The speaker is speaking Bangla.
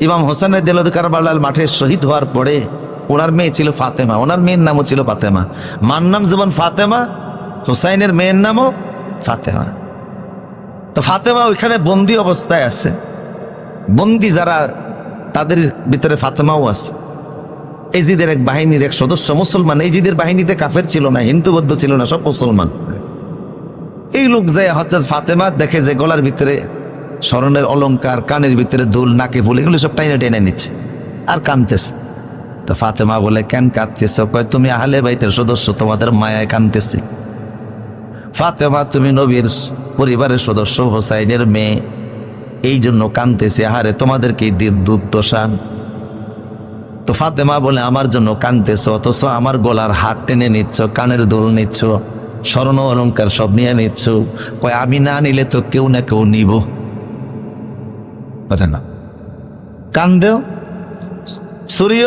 ইমাম হোসেনের দিল কারবালাল মাঠে শহীদ হওয়ার পরে ওনার মেয়ে ছিল ফাতেমা। ওনার মেয়ের নামও ছিল ফাতেমা। মার নাম যেমন ফাতেমা, হুসাইনের মেয়ের নামও ফাতেমা। তো ফাতেমা ওইখানে বন্দি অবস্থায় আছে। বন্দি যারা, তাদের ভিতরে ফাতেমাও আছে। এজিদের এক বাহিনীর এক সদস্য মুসলমান। এজিদের বাহিনীতে কাফের ছিল না, হিন্দুবদ্ধ ছিল না, সব মুসলমান। এই লোক যায় হঠাৎ ফাতেমা, দেখে যে গলার ভিতরে স্মরণের অলঙ্কার, কানের ভিতরে দুল, নাকে ফুল, এগুলো সব টাইনে টেনে নিচ্ছে। আর কানতেছে। তো ফাতেমা বলে, কেন কাঁদতেছ? কয়, তুমি আহলে বাইতের সদস্য, তোমাদের মায়ায় কানতেছি। ফাতেমা, তুমি নবীর পরিবারের সদস্য, হোসাইনের মেয়ে। এই জন্য কানতেছে, আহারে তোমাদেরকে দুধ দোষা তো ফাতেমা বলে, আমার জন্য কানতেছ, অথচ আমার গলার হাত টেনে নিচ্ছ, কানের দোল নিচ্ছ স্মরণ অলঙ্কার সব নিয়ে নিচ্ছ। কয়, আমি না নিলে তো কেউ না কেউ নিব। কথা না। কান্দেও সূর্য